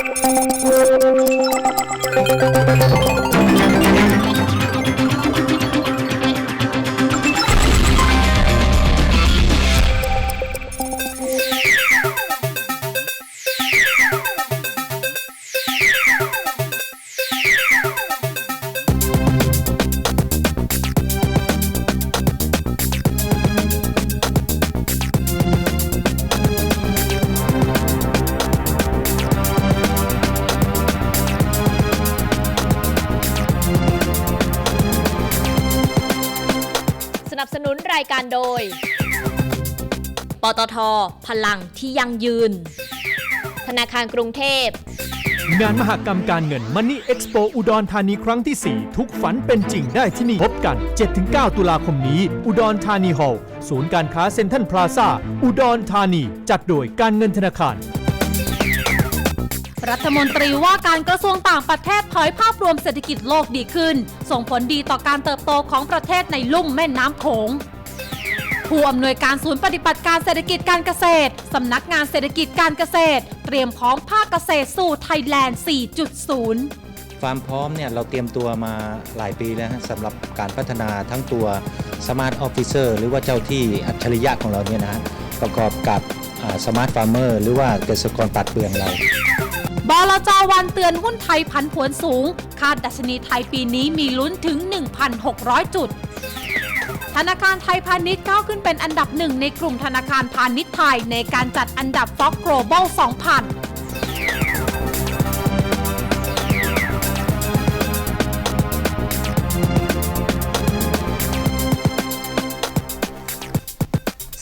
สนั นุนรายการโดย ปตท พลังที่ยั่งยืน ธนาคารกรุงเทพ งานมหกรรมการเงิน Money Expo อุดรธานีครั้งที่ 4 ทุกฝันเป็นจริงได้ที่นี่ พบกัน 7-9 ตุลาคมนี้ อุดรธานีฮอลล์ศูนย์การค้าเซ็นทรัลพลาซ่าอุดรธานี จัดโดยการเงินธนาคาร รัฐมนตรีว่าการกระทรวงต่างประเทศเผยภาพรวมเศรษฐกิจโลกดีขึ้น ส่งผลดีต่อการเติบโตของประเทศในลุ่มแม่น้ำโขงผู้อำนวยการศูนย์ปฏิบัติการเศรษฐกิจการเกษตร สำนักงานเศรษฐกิจการเกษตร เตรียมพร้อมภาคเกษตรสู่ไทยแลนด์ 4.0 ความพร้อมเนี่ยเราเตรียมตัวมาหลายปีแล้วสำหรับการพัฒนาทั้งตัว Smart Officer หรือว่าเจ้าที่อัจฉริยะของเราเนี่ยนะฮะประกอบกับสมาร์ทฟาร์มเมอร์หรือว่าเกษตรกรปัดเปลืองเรา บลจวันเตือนหุ้นไทยผันผวนสูง คาดดัชนีไทยปีนี้มีลุ้นถึง 1,600 จุด ธนาคารไทยพาณิชย์ก้าวขึ้นเป็นอันดับหนึ่งในกลุ่มธนาคารพาณิชย์ไทยในการจัดอันดับฟ็อกโกลบอล2000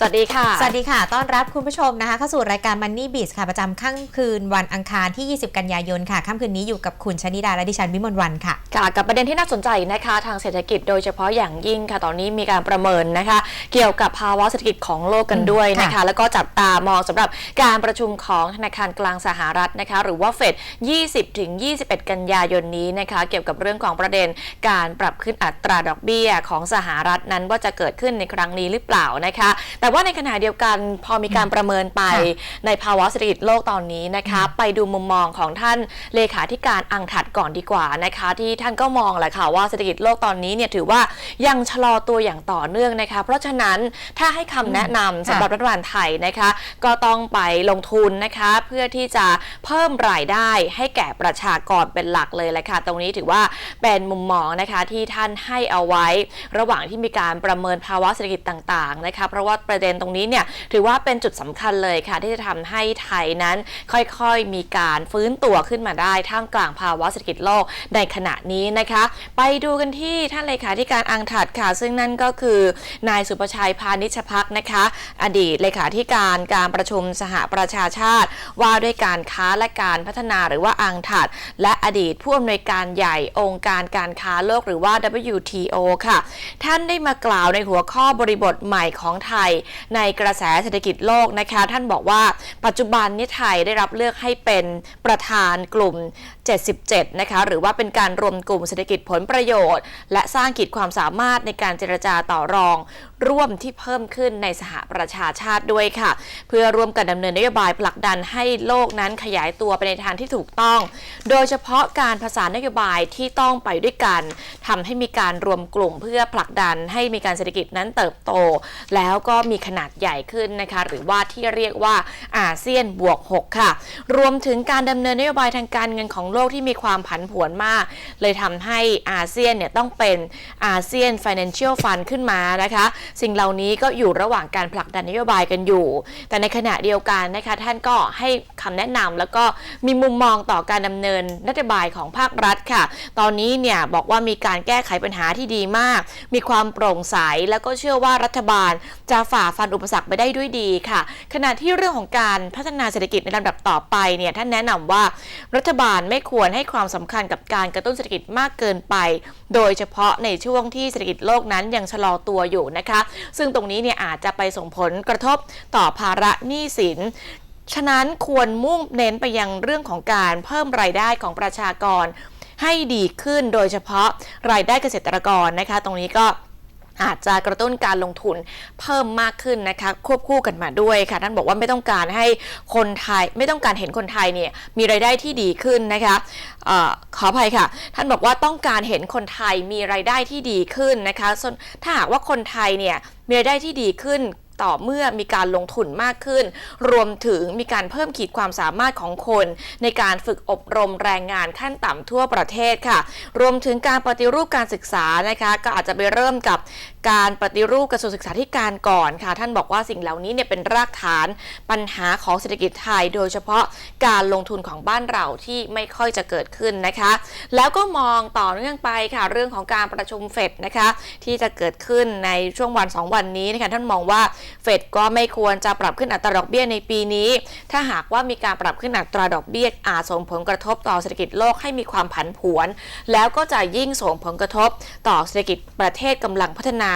สวัสดีค่ะ สวัสดีค่ะ ต้อนรับคุณผู้ชมนะคะเข้าสู่รายการ Money b e a t ค่ะ ประจำค่ำคืนวันอังคารที่ 20 กันยายนค่ะค่ำคืนนี้อยู่กับคุณชนิดาและดิฉันวิมลวันค่ะ ค่ะ กับประเด็นที่น่าสนใจนะคะทางเศรษฐกิจโดยเฉพาะอย่างยิ่งค่ะ ตอนนี้มีการประเมินนะคะ เกี่ยวกับภาวะเศรษฐกิจของโลกกันด้วยนะคะค่ะแล้วก็จับตามองสำหรับการประชุมของธนาคารกลางสหรัฐนะคะ หรือว่าเฟด 20 ถึง 21 กันยายนนี้นะคะ เกี่ยวกับเรื่องของประเด็นการปรับขึ้นอัตราดอกเบี้ยของสหรัฐนั้นว่าจะเกิดขึ้นในครั้งนี้หรือเปล่านะคะแต่ว่าในขณะเดียวกันพอมีการประเมินไปค่ะในภาวะเศรษฐกิจโลกตอนนี้นะคะไปดูมุมมองของท่านเลขาธิการอังถัดก่อนดีกว่านะคะ ที่ท่านก็มองแหละค่ะว่าเศรษฐกิจโลกตอนนี้เนี่ยถือว่ายังชะลอตัวอย่างต่อเนื่องนะคะ เพราะฉะนั้นถ้าให้คำแนะนำสำหรับรัฐบาลไทยนะคะ ก็ต้องไปลงทุนนะคะ เพื่อที่จะเพิ่มรายได้ให้แก่ประชากรเป็นหลักเลยแหละค่ะ ตรงนี้ถือว่าเป็นมุมมองนะคะที่ท่านให้เอาไว้ ระหว่างที่มีการประเมินภาวะเศรษฐกิจต่างๆนะคะ เพราะว่าประเด็นตรงนี้เนี่ยถือว่าเป็นจุดสำคัญเลยค่ะ ที่จะทำให้ไทยนั้นค่อยๆ มีการฟื้นตัวขึ้นมาได้ท่ามกลางภาวะเศรษฐกิจโลกในขณะนี้นะคะ ไปดูกันที่ท่านเลขาธิการอังถัดค่ะ ซึ่งนั่นก็คือนายสุประชัยพานิชพักนะคะ อดีตเลขาธิการการประชุมสหประชาชาติ ว่าด้วยการค้าและการพัฒนาหรือว่าอังถัด และอดีตผู้อำนวยการใหญ่องค์การการค้าโลกหรือว่า WTO ค่ะ ท่านได้มากล่าวในหัวข้อบริบทใหม่ของไทยในกระแสเศรษฐกิจโลกนะคะ ท่านบอกว่าปัจจุบันนี้ไทยได้รับเลือกให้เป็นประธานกลุ่ม 77 นะคะ หรือว่าเป็นการรวมกลุ่มเศรษฐกิจผลประโยชน์ และสร้างขีดความสามารถในการเจรจาต่อรอง ร่วมที่เพิ่มขึ้นในสหประชาชาติด้วยค่ะ เพื่อร่วมกันดำเนินนโยบายผลักดันให้โลกนั้นขยายตัวไปในทางที่ถูกต้อง โดยเฉพาะการผสานนโยบายที่ต้องไปด้วยกันทำให้มีการรวมกลุ่มเพื่อผลักดันให้มีการเศรษฐกิจนั้นเติบโต แล้วก็มีขนาดใหญ่ขึ้นนะคะ หรือว่าที่เรียกว่าอาเซียนบวก 6 ค่ะ รวมถึงการดำเนินนโยบายทางการเงินของโลกที่มีความผันผวนมาก เลยทำให้อาเซียนเนี่ยต้องเป็นอาเซียน Financial Fund ขึ้นมานะคะ สิ่งเหล่านี้ก็อยู่ระหว่างการผลักดันนโยบายกันอยู่ แต่ในขณะเดียวกันนะคะ ท่านก็ให้คำแนะนำแล้วก็มีมุมมองต่อการดำเนินนโยบายของภาครัฐค่ะ ตอนนี้เนี่ยบอกว่ามีการแก้ไขปัญหาที่ดีมาก มีความโปร่งใสแล้วก็เชื่อว่ารัฐบาลจะฝ่าฟันอุปสรรคไปได้ด้วยดีค่ะ ขณะที่เรื่องของการพัฒนาเศรษฐกิจในลำดับต่อไปเนี่ยท่านแนะนำว่ารัฐบาลไม่ควรให้ความสำคัญกับการกระตุ้นเศรษฐกิจมากเกินไป โดยเฉพาะในช่วงที่เศรษฐกิจโลกนั้นยังชะลอตัวอยู่นะคะ ซึ่งตรงนี้เนี่ยอาจจะไปส่งผลกระทบต่อภาระหนี้สินฉะนั้นควรมุ่งเน้นไปยังเรื่องของการเพิ่มรายได้ของประชากรให้ดีขึ้นโดยเฉพาะรายได้เกษตรกรนะคะ ตรงนี้ก็ อาจจะกระตุ้นการลงทุนเพิ่มมากขึ้นนะคะควบคู่กันมาด้วยค่ะท่านบอกว่าไม่ต้องการให้คนไทยไม่ต้องการเห็นคนไทยเนี่ยมีรายได้ที่ดีขึ้นนะคะออขออภัยค่ะ ท่านบอกว่าต้องการเห็นคนไทยมีรายได้ที่ดีขึ้นนะคะถ้าหากว่าคนไทยเนี่ยมีรายได้ที่ดีขึ้น ต่อเมื่อมีการลงทุนมากขึ้น รวมถึงมีการเพิ่มขีดความสามารถของคน ในการฝึกอบรมแรงงานขั้นต่ำทั่วประเทศค่ะ รวมถึงการปฏิรูปการศึกษานะคะก็อาจจะไปเริ่มกับการปฏิรูปกระทรวงศึกษาธิการก่อนค่ะ ท่านบอกว่าสิ่งเหล่านี้เนี่ยเป็นรากฐานปัญหาของเศรษฐกิจไทย โดยเฉพาะการลงทุนของบ้านเราที่ไม่ค่อยจะเกิดขึ้นนะคะ แล้วก็มองต่อเนื่องไปค่ะ เรื่องของการประชุมเฟดนะคะ ที่จะเกิดขึ้นในช่วงวัน 2 วันนี้นะคะท่านมองว่าเฟดก็ไม่ควรจะปรับขึ้นอัตราดอกเบี้ยในปีนี้ ถ้าหากว่ามีการปรับขึ้นอัตราดอกเบี้ยอาจส่งผลกระทบต่อเศรษฐกิจโลกให้มีความผันผวน แล้วก็จะยิ่งส่งผลกระทบต่อเศรษฐกิจประเทศกำลังพัฒนา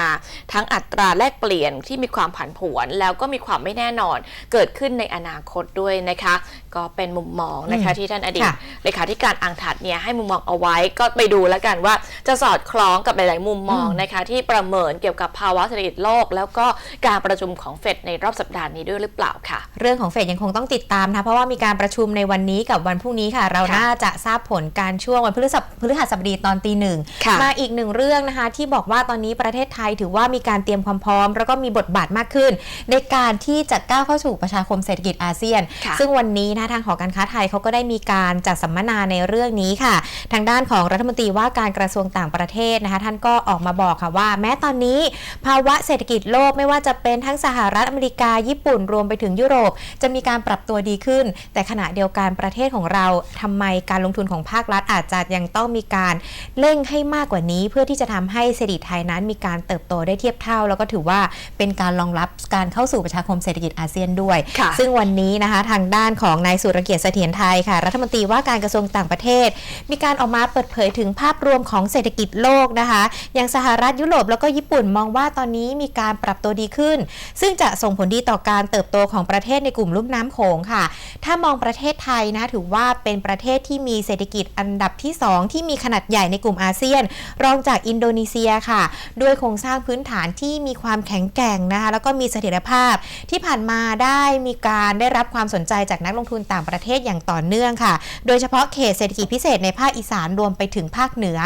ทั้งอัตราแลกเปลี่ยนที่มีความผันผวน แล้วก็มีความไม่แน่นอน เกิดขึ้นในอนาคตด้วยนะคะ ก็เป็นมุมมองนะคะอืมที่ท่านอดีตค่ะเลขาธิการอังถัดเนี่ยให้มุมมองเอาไว้ก็ไปดูแล้วกันว่าจะสอดคล้องกับหลาย ๆ มุมมองนะคะที่ประเมินเกี่ยวกับภาวะเศรษฐกิจโลก แล้วก็การประชุมของเฟดในรอบสัปดาห์นี้ด้วยหรือเปล่าค่ะ เรื่องของเฟดยังคงต้องติดตามนะ เพราะว่ามีการประชุมในวันนี้กับวันพรุ่งนี้ค่ะ เราค่ะน่าจะทราบผลการช่วงวันพฤหัสพฤหัสบดีตอนตีหนึ่งค่ะมาอีกหนึ่งเรื่องนะคะ ที่บอกว่าตอนนี้ประเทศไทยถือว่ามีการเตรียมความพร้อม แล้วก็มีบทบาทมากขึ้น ในการที่จะก้าวเข้าสู่ประชาคมเศรษฐกิจอาเซียนค่ะซึ่งวันนี้นะทางหอการค้าไทยเขาก็ได้มีการจัดสัมมนาในเรื่องนี้ค่ะ ทางด้านของรัฐมนตรีว่าการกระทรวงต่างประเทศนะคะ ท่านก็ออกมาบอกค่ะว่า แม้ตอนนี้ ภาวะเศรษฐกิจโลกไม่ว่าจะเป็นทั้งสหรัฐอเมริกา ญี่ปุ่นรวมไปถึงยุโรป จะมีการปรับตัวดีขึ้น แต่ขณะเดียวกันประเทศของเราทำไมการลงทุนของภาครัฐอาจจะยังต้องมีการเร่งให้มากกว่านี้ เพื่อที่จะทำให้เศรษฐกิจไทยนั้นมีการเติบโตได้เทียบเท่า แล้วก็ถือว่าเป็นการรองรับการเข้าสู่ประชาคมเศรษฐกิจอาเซียนด้วยค่ะซึ่งวันนี้นะคะทางด้านของนายสุรเกียรติเสถียรไทยค่ะ รัฐมนตรีว่าการกระทรวงต่างประเทศ มีการออกมาเปิดเผยถึงภาพรวมของเศรษฐกิจโลกนะคะ อย่างสหรัฐยุโรปแล้วก็ญี่ปุ่นมองว่าตอนนี้มีการปรับตัวดีขึ้นซึ่งจะส่งผลดีต่อการเติบโตของประเทศในกลุ่มลุ่มน้ำโขงค่ะ ถ้ามองประเทศไทยนะถือว่าเป็นประเทศที่มีเศรษฐกิจอันดับที่ 2 ที่มีขนาดใหญ่ในกลุ่มอาเซียน รองจากอินโดนีเซียค่ะ ด้วยโครงสร้างพื้นฐานที่มีความแข็งแกร่งนะคะแล้วก็มีเสถียรภาพที่ผ่านมาได้มีการได้รับความสนใจจากนักลงทุนต่างประเทศอย่างต่อเนื่องค่ะ โดยเฉพาะเขตเศรษฐกิจพิเศษในภาคอีสานรวมไปถึงภาคเหนือ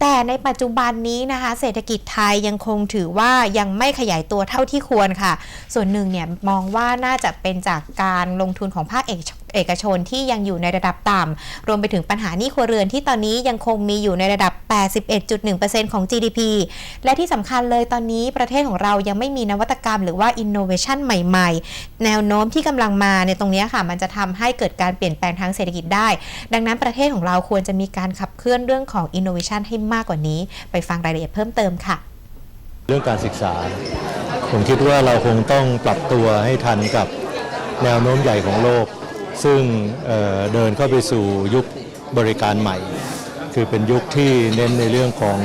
แต่ในปัจจุบันนี้นะคะ เศรษฐกิจไทยยังคงถือว่ายังไม่ขยายตัวเท่าที่ควรค่ะ ส่วนหนึ่งเนี่ยมองว่าน่าจะเป็นจากการลงทุนของภาคเอกชเอกชนที่ยังอยู่ในระดับต่ำรวมไปถึงปัญหาหนี้ครัวเรือนที่ตอนนี้ยังคงมีอยู่ในระดับ 81.1%ของ GDP และที่สำคัญเลยตอนนี้ประเทศของเรายังไม่มีนวัตกรรมหรือว่า innovation ใหม่ๆ แนวโน้มที่กำลังมาในตรงนี้ค่ะ มันจะทำให้เกิดการเปลี่ยนแปลงทางเศรษฐกิจได้ ดังนั้นประเทศของเราควรจะมีการขับเคลื่อนเรื่องของ innovation ให้มากกว่านี้ ไปฟังรายละเอียดเพิ่มเติมค่ะ เรื่องการศึกษา ผมคิดว่าเราคงต้องปรับตัวให้ทันกับแนวโน้มใหญ่ของโลก ซึ่งเเดินเข้าไปสู่ยุคบริการใหม่ คือเป็นยุคที่เน้นในเรื่องของ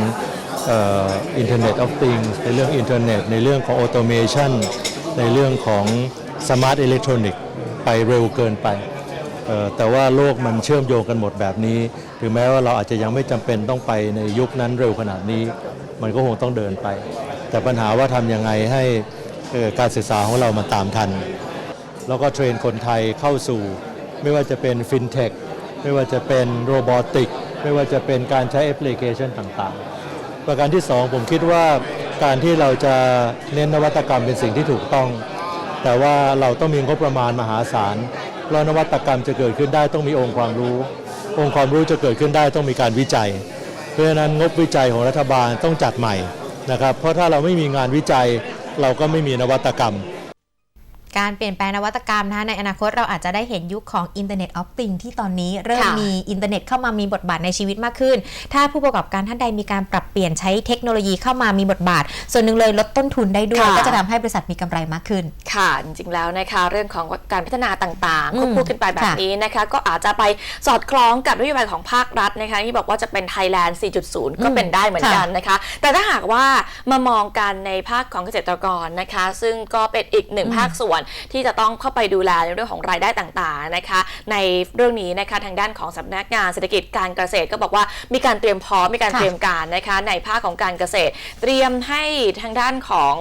อินเทอร์เน็ตออฟติงในเรื่องอินเทอร์เน็ตในเรื่องของออโตเมชันในเรื่องของสมาร์ทอิเล็กทรอนิกส์ไปเร็วเกินไป แต่ว่าโลกมันเชื่อมโยงกันหมดแบบนี้ ถึงแม้ว่าเราอาจจะยังไม่จำเป็นต้องไปในยุคนั้นเร็วขนาดนี้ มันก็คงต้องเดินไป แต่ปัญหาว่าทำยังไงให้การศึกษาของเรามันตามทัน แล้วก็เทรนคนไทยเข้าสู่ ไม่ว่าจะเป็นฟินเทคไม่ว่าจะเป็นโรบอติกไม่ว่าจะเป็นการใช้แอปพลิเคชันต่างๆ ประการที่สองผมคิดว่าการที่เราจะเน้นนวัตกรรมเป็นสิ่งที่ถูกต้อง แต่ว่าเราต้องมีงบประมาณมหาศาลแล้วนวัตกรรมจะเกิดขึ้นได้ต้องมีองค์ความรู้ องค์ความรู้จะเกิดขึ้นได้ต้องมีการวิจัย เพราะฉะนั้นงบวิจัยของรัฐบาลต้องจัดใหม่ นะครับเพราะถ้าเราไม่มีงานวิจัยเราก็ไม่มีนวัตกรรม การเปลี่ยนแปลงนวัตกรรมนะคะในอนาคตเราอาจจะได้เห็นยุคของ Internet of Things ที่ตอนนี้เริ่มค่ะมีอินเทอร์เน็ตเข้ามามีบทบาทในชีวิตมากขึ้น ถ้าผู้ประกอบการท่านใดมีการปรับเปลี่ยนใช้เทคโนโลยีเข้ามามีบทบาท ส่วนหนึ่งเลยลดต้นทุนได้ด้วยค่ะก็จะทำให้บริษัทมีกำไรมากขึ้น ค่ะ จริงๆแล้วนะคะ เรื่องของการพัฒนาต่างๆอืควมบคู่กันไปแบบค่ะนี้นะคะ ก็อาจจะไปสอดคล้องกับนโยบายของภาครัฐนะคะที่บอกว่าจะเป็น Thailand 4.0 ก็เป็นได้เหมือนกันนะคะ แต่ถ้าหากว่ามามองกันในภาคของเกษตรกรนะคะ ซึ่งก็เป็นอีกหนึ่งภาคส่วนที่จะต้องเข้าไปดูแลในเรื่องของรายได้ต่างๆนะคะในเรื่องนี้นะคะทางด้านของสำนักงานเศรษฐกิจการเกษตรก็บอกว่ามีการเตรียมพร้อมมีการเตรียมการนะคะในภาคของการเกษตร เตรียมให้ทางด้านของ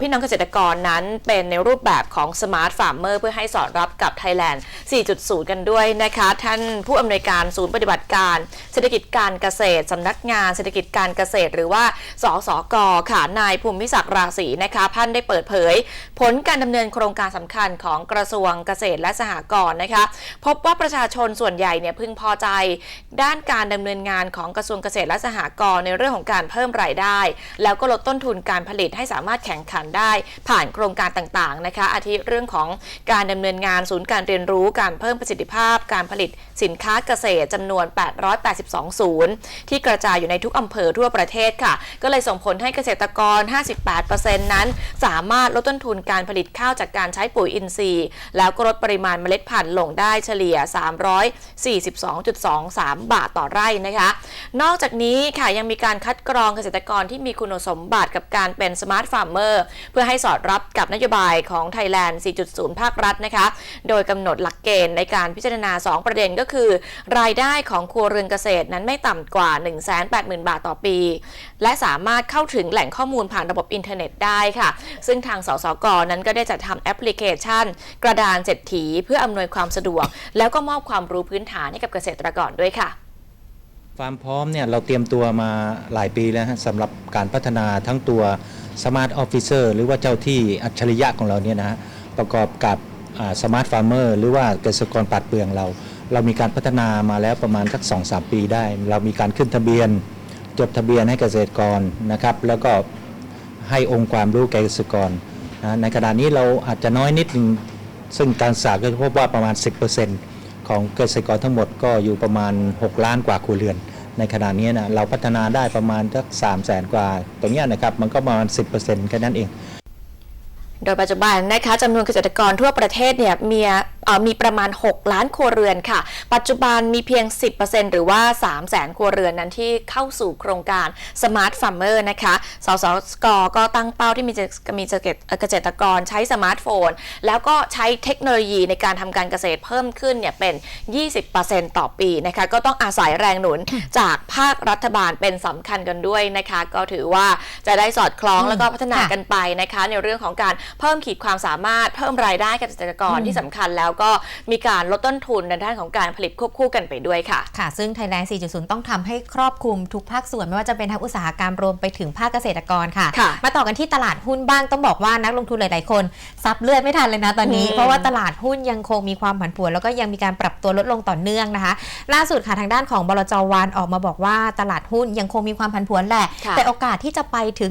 พี่น้องเกษตรกรนั้นเป็นในรูปแบบของ Smart Farmer เพื่อให้สอดรับกับ Thailand 4.0 กันด้วยนะคะ ท่านผู้อำนวยการศูนย์ปฏิบัติการ เศรษฐกิจการเกษตรสำนักงานเศรษฐกิจการเกษตร หรือว่าสสกค่ะนายภูมิศักดิ์ราศีนะคะท่านได้เปิดเผย ผลการดำเนินโครงการสำคัญของกระทรวงเกษตรและสหกรณ์นะคะ พบว่าประชาชนส่วนใหญ่เนี่ยพึงพอใจ ด้านการดำเนินงานของกระทรวงเกษตรและสหกรณ์ในเรื่องของการเพิ่มรายได้ แล้วก็ลดต้นทุนการผลิตให้สามารถแข่งขันได้ผ่านโครงการต่างๆนะคะ อาทิเรื่องของการดำเนินงานศูนย์การเรียนรู้การเพิ่มประสิทธิภาพ การผลิตสินค้าเกษตรจำนวน 882 ศูนย์ ที่กระจายอยู่ในทุกอำเภอทั่วประเทศค่ะ ก็เลยส่งผลให้เกษตรกร 58%นั้น สามารถลดต้นทุนการผลิตข้าวจากการใช้ปุ๋ยอินทรีย์ แล้วก็ลดปริมาณเมล็ดพันธุ์ลงได้เฉลี่ย 342.23 บาทต่อไร่นะคะ นอกจากนี้ค่ะยังมีการคัดกรองเกษตรกรที่มีคุณสมบัติกับการเป็นสมาร์ทฟาร์มเมเพื่อให้สอดรับกับนโยบายของ Thailand 4.0 ภาครัฐนะคะ โดยกำหนดหลักเกณฑ์ในการพิจารณา 2 ประเด็นก็คือ รายได้ของครัวเรือนเกษตรนั้นไม่ต่ำกว่า 180,000 บาทต่อปี และสามารถเข้าถึงแหล่งข้อมูลผ่านระบบอินเทอร์เน็ตได้ค่ะ ซึ่งทางสสกนั้นก็ได้จัดทำแอปพลิเคชัน กระดานเศรษฐีเพื่ออำนวยความสะดวก แล้วก็มอบความรู้พื้นฐานให้กับเกษตรกรด้วยค่ะ ความพร้อมเนี่ยเราเตรียมตัวมาหลายปีแล้วสำหรับการพัฒนาทั้งตัว Smart Officer หรือว่าเจ้าที่อัจฉริยะของเราเนี่ยนะฮะประกอบกับสมาร์ทฟาร์มเมอร์หรือว่าเกษตรกรปัดเปลืองเรา เรามีการพัฒนามาแล้วประมาณสัก 2-3 ปีได้ เรามีการขึ้นทะเบียน จดทะเบียนให้เกษตรกรนะครับ แล้วก็ให้องค์ความรู้แก่เกษตรกรนะในขณะนี้เราอาจจะน้อยนิดนึงซึ่งการศึกษาก็พบว่าประมาณ 10%ของเกษตรกรทั้งหมดก็อยู่ประมาณ 6 ล้านกว่าครัวเรือน ในขณะนี้นะเราพัฒนาได้ประมาณสักสามแสนกว่า ตรงนี้นะครับมันก็ประมาณ 10%แค่นั้นเอง โดยปัจจุบันนะคะจำนวนเกษตรกรทั่วประเทศเนี่ยมี มีประมาณ 6 ล้านครัวเรือนค่ะ ปัจจุบันมีเพียง 10%หรือว่า 3 0 0แสนครัวเรือนนั้นที่เข้าสู่โครงการ Smart Farmer นะคะ สสกก็ตั้งเป้าที่มีจะมีจะเกษตรกรใช้สมาร์ทโฟน แล้วก็ใช้เทคโนโลยีในการทำการเกษตรเพิ่มขึ้นเนี่ยเป็น 20%ต่อปีนะคะก็ต้องอาศัยแรงหนุนจากภาครัฐบาลเป็นสำคัญกันด้วยนะคะ ก็ถือว่าจะได้สอดคล้องแล้วก็พัฒนาค่ะกันไปนะคะ ในเรื่องของการเพิ่มขีดความสามารถเพิ่มรายได้กับเกษตรกรที่สำคัญแล้วก็มีการลดต้นทุนในด้านของการผลิตควบคู่กันไปด้วยค่ะ ค่ะ ซึ่ง Thailand 4.0 ต้องทำให้ครอบคลุมทุกภาคส่วน ไม่ว่าจะเป็นทั้งอุตสาหกรรมรวมไปถึงภาคเกษตรกรค่ะค่ะ มาต่อกันที่ตลาดหุ้นบ้างต้องบอกว่านักลงทุนหลาย ๆ คนซับเลือดไม่ทันเลยนะตอนนี้อืมเพราะว่าตลาดหุ้นยังคงมีความผันผวน แล้วก็ยังมีการปรับตัวลดลงต่อเนื่องนะคะ ล่าสุดค่ะทางด้านของบลจวานออกมาบอกว่าตลาดหุ้นยังคงมีความผันผวนแหละค่ะแต่โอกาสที่จะไปถึง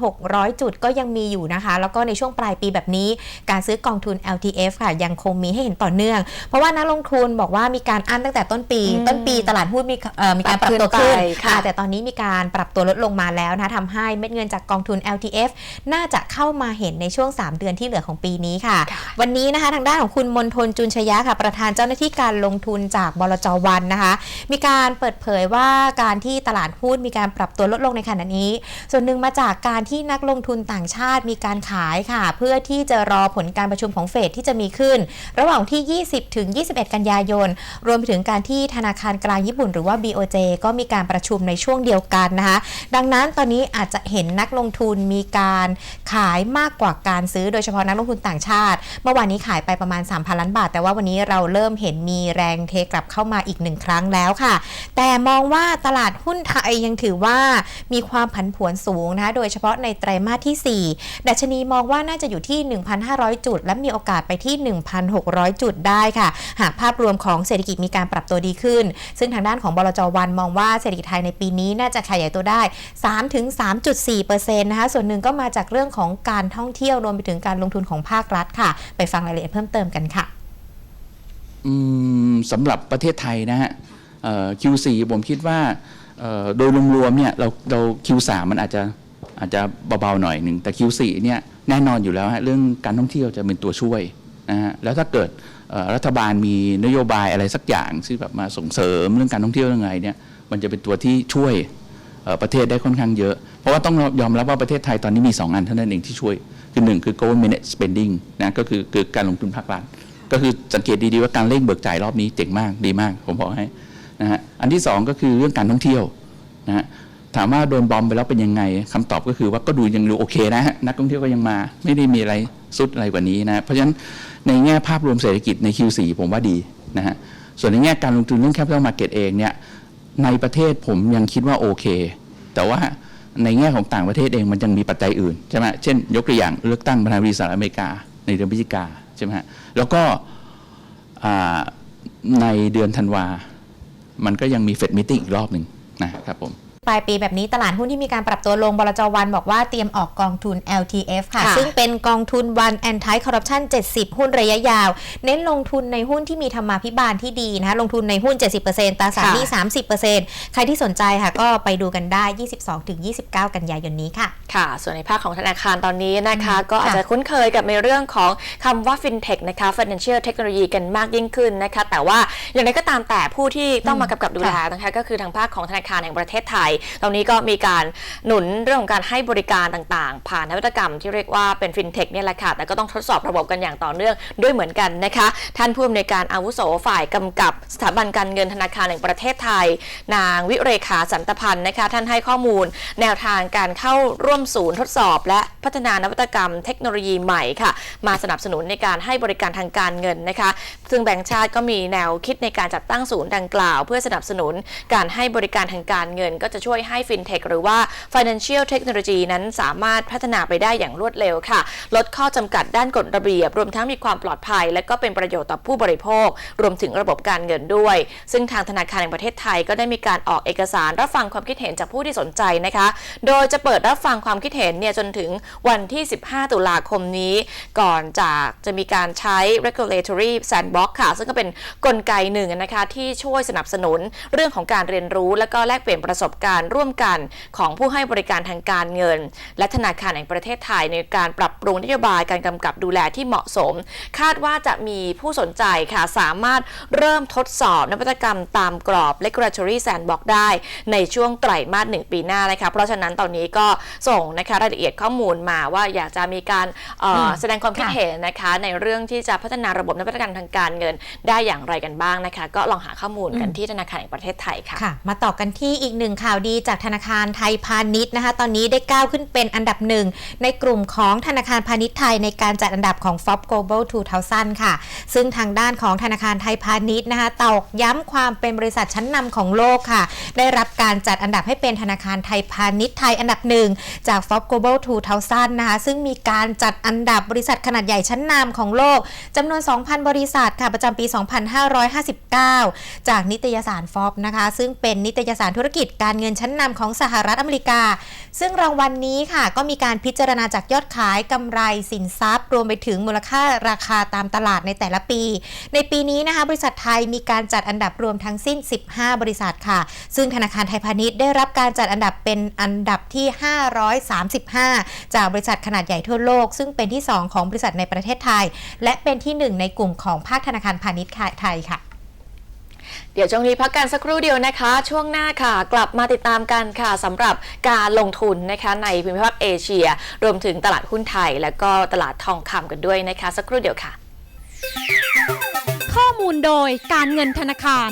1,600 จุดก็ยังมีอยู่นะคะ แล้วก็ในช่วงปลายปีแบบนี้ การซื้อกองทุน LTF ค่ะยังคงมีให้เห็นต่อเนื่อง เพราะว่านักลงทุนบอกว่ามีการอั้นตั้งแต่ต้นปีอืมต้นปีตลาดหุ้นมีเอ่อมีการปรับตัวปรับขึ้ขึ้นนไปค่ะอ่าแต่ตอนนี้มีการปรับตัวลดลงมาแล้วนะทำให้เม็ดเงินจากกองทุน LTF น่าจะเข้ามาเห็นในช่วง 3 เดือนที่เหลือของปีนี้ค่ะค่ะ วันนี้นะคะทางด้านของคุณมนทนจุนชยะค่ะ ประธานเจ้าหน้าที่การลงทุนจากบลจวันนะคะ มีการเปิดเผยว่าการที่ตลาดหุ้นมีการปรับตัวลดลงในขณะนี้ ส่วนหนึ่งมาจากการที่นักลงทุนต่างชาติมีการขายค่ะ เพื่อที่จะรอผลการประชุมของเฟดที่จะมีขึ้นระหว่างที่ 20 ถึง 21 กันยายน รวมไปถึงการที่ธนาคารกลางญี่ปุ่นหรือว่า BOJ ก็มีการประชุมในช่วงเดียวกันนะคะ ดังนั้นตอนนี้อาจจะเห็นนักลงทุนมีการขายมากกว่าการซื้อโดยเฉพาะนักลงทุนต่างชาติ เมื่อวานนี้ขายไปประมาณ 3,000 ล้านบาท แต่ว่าวันนี้เราเริ่มเห็นมีแรงเทกลับเข้ามาอีกหนึ่งครั้งแล้วค่ะ แต่มองว่าตลาดหุ้นไทยยังถือว่ามีความผันผวนสูงนะคะโดยเฉพาะในไตรมาสที่ 4 ดัชนีมองว่าน่าจะอยู่ที่ 1,500 จุด และมีโอกาสไปที่ 1,600จุดได้ค่ะ หากภาพรวมของเศรษฐกิจมีการปรับตัวดีขึ้น ซึ่งทางด้านของบลจวันมองว่าเศรษฐกิจไทยในปีนี้น่าจะขยายตัวได้ 3-3.4%นะคะ ส่วนหนึ่งก็มาจากเรื่องของการท่องเที่ยวรวมไปถึงการลงทุนของภาครัฐค่ะ ไปฟังรายละเอียดเพิ่มเติมกันค่ะสำหรับประเทศไทยนะฮะ Q4 ผมคิดว่าโดยรวมๆเนี่ยเราเรา Q3 มันอาจจะอาจจะเบาๆหน่อยหนึ่งแต่ Q4 เนี่ยแน่นอนอยู่แล้วฮะเรื่องการท่องเที่ยวจะเป็นตัวช่วย นะฮะแล้วถ้าเกิดรัฐบาลมีนโยบายอะไรสักอย่างที่แบบมาส่งเสริมเรื่องการท่องเที่ยวยังไงเนี่ยมันจะเป็นตัวที่ช่วยประเทศได้ค่อนข้างเยอะ เพราะว่าต้องยอมรับว่าประเทศไทยตอนนี้มี 2 อันเท่านั้นเองที่ช่วย คือหนึ่งคือ government spending นะก็คือคือการลงทุนภาครัฐก็คือสังเกตดีๆว่าการเร่งเบิกจ่ายรอบนี้เจ๋งมากดีมากผมบอกให้นะฮะอันที่สองก็คือเรื่องการท่องเที่ยวนะฮะถามว่าโดนบอมไปแล้วเป็นยังไงคำตอบก็คือว่าก็ดูยังดูโอเคนะฮะนักท่องเที่ยวก็ยังมา ไม่ได้มีอะไรสุดอะไรกว่านี้นะเพราะฉะนั้น ในแง่ภาพรวมเศรษฐกิจใน Q4 ผมว่าดีนะฮะส่วนในแง่การลงทุนเรื่อง capital market เองเนี่ยในประเทศผมยังคิดว่าโอเค แต่ว่าในแง่ของต่างประเทศเองมันยังมีปัจจัยอื่นใช่ไหมเช่น ยกตัวอย่างเลือกตั้งประธานาธิบดีสหรัฐอเมริกา ในเดือนพฤศจิกาใช่ไหมฮะแล้วก็ในเดือนธันวา มันก็ยังมีเฟดมิ e อีกรอบหนึ่งนะครับผม ลายปีแบบนี้ตลาดหุ้นที่มีการปรับตัวลงบลจวันบอกว่าเตรียมออกกองทุน LTF ค่ะค่ะ ซึ่งเป็นกองทุน One Anti Corruption 70 หุ้นระยะยาว เน้นลงทุนในหุ้นที่มีธรรมาภิบาลที่ดีนะคะลงทุนในหุ้น 70%ตราสารหนี้30%ใครที่สนใจค่ะก็ไปดูกันได้ 22-29 กันยายนนี้ค่ะค่ะ ส่วนในภาคของธนาคารตอนนี้นะคะอืมก็อาจค่ะจะคุ้นเคยกับในเรื่องของคำว่า fintech นะคะ financial technology กันมากยิ่งขึ้นนะคะ แต่ว่าอย่างไรก็ตามแต่ผู้ที่ต้องมากำกับดูแลนะคะ ก็คือทางภาคของธนาคารแห่งประเทศไทยตรงนี้ก็มีการหนุนเรื่องของการให้บริการต่างๆ ผ่านนวัตกรรมที่เรียกว่าเป็น fintech เนี่ยแหละค่ะ แต่ก็ต้องทดสอบระบบกันอย่างต่อเนื่องด้วยเหมือนกันนะคะ ท่านผู้อำนวยการอาวุโสฝ่ายกำกับสถาบันการเงินธนาคารแห่งประเทศไทย นางวิเรขาสันตพันธ์นะคะ ท่านให้ข้อมูล แนวทางการเข้าร่วมศูนย์ทดสอบ และพัฒนานวัตกรรม เทคโนโลยีใหม่ค่ะ มาสนับสนุนในการให้บริการทางการเงินนะคะ ซึ่งแบงก์ชาติก็มีแนวคิดในการจัดตั้งศูนย์ดังกล่าว เพื่อสนับสนุนการให้บริการทางการเงินก็จะช่วยให้ฟินเทคหรือว่า Financial Technology นั้นสามารถพัฒนาไปได้อย่างรวดเร็วค่ะ ลดข้อจำกัดด้านกฎระเบียบ รวมทั้งมีความปลอดภัย และก็เป็นประโยชน์ต่อผู้บริโภค รวมถึงระบบการเงินด้วย ซึ่งทางธนาคารแห่งประเทศไทยก็ได้มีการออกเอกสารรับฟังความคิดเห็นจากผู้ที่สนใจนะคะ โดยจะเปิดรับฟังความคิดเห็นเนี่ยจนถึงวันที่ 15 ตุลาคมนี้ ก่อนจากจะมีการใช้ regulatory sandbox ค่ะ ซึ่งก็เป็นกลไกหนึ่งนะคะที่ช่วยสนับสนุนเรื่องของการเรียนรู้ และก็แลกเปลี่ยนประสบการณ์ร่วมกันของผู้ให้บริการทางการเงิน และธนาคารแห่งประเทศไทยในการปรับปรุงนโยบายการกำกับดูแลที่เหมาะสม คาดว่าจะมีผู้สนใจค่ะสามารถเริ่มทดสอบนวัตกรรมตามกรอบ regulatory sandbox ได้ ในช่วงไตรมาสหนึ่งปีหน้านะคะเพราะฉะนั้นตอนนี้ก็ส่งนะคะรายละเอียดข้อมูลมาว่าอยากจะมีการเอ่ออมแสดงความคิดค่ะเห็นนะคะในเรื่องที่จะพัฒนาระบบนวัตกรรมทางการเงินได้อย่างไรกันบ้างนะคะ ก็ลองหาข้อมูลกันอืมที่ธนาคารแห่งประเทศไทยค่ะค่ะ มาต่อกันที่อีกหนึ่งข่าวดีจากธนาคารไทยพาณิชย์นะคะ ตอนนี้ได้ก้าวขึ้นเป็นอันดับหนึ่งในกลุ่มของธนาคารพาณิชย์ไทยในการจัดอันดับของ FOB Global 2000 ค่ะ ซึ่งทางด้านของธนาคารไทยพาณิชย์นะคะตอกย้ำความเป็นบริษัทชั้นนำของโลกค่ะ ได้รับการจัดอันดับให้เป็นธนาคารไทยพาณิชย์ไทยอันดับหนึ่งจาก FOB Global 2000 นะคะ ซึ่งมีการจัดอันดับบริษัทขนาดใหญ่ชั้นนำของโลกจำนวน 2,000 บริษัทค่ะประจำปี 2559 จากนิตยสารฟอบนะคะ ซึ่งเป็นนิตยสารธุรกิจการเงินนชั้นนำของสหรัฐอเมริกา ซึ่งรางวัลนนี้ค่ะ ก็มีการพิจารณาจากยอดขายกำไรสินทรัพย์ รวมไปถึงมูลค่าราคาตามตลาดในแต่ละปี ในปีนี้นะคะบริษัทไทยมีการจัดอันดับรวมทั้งสิ้น 15 บริษัทค่ะ ซึ่งธนาคารไทยพาณิชย์ได้รับการจัดอันดับเป็นอันดับที่ 535 จากบริษัทขนาดใหญ่ทั่วโลก ซึ่งเป็นที่ 2 ของบริษัทในประเทศไทย และเป็นที่ 1 ในกลุ่มของภาคธนาคารพาณิชย์ไทยค่ะ เดี๋ยวช่วงนี้พักกันสักครู่เดียวนะคะ ช่วงหน้าค่ะ กลับมาติดตามกันค่ะสำหรับการลงทุนนะคะในภูมิภาคเอเชีย รวมถึงตลาดหุ้นไทย และก็ตลาดทองคำกันด้วยนะคะ สักครู่เดียวค่ะ ข้อมูลโดยการเงินธนาคาร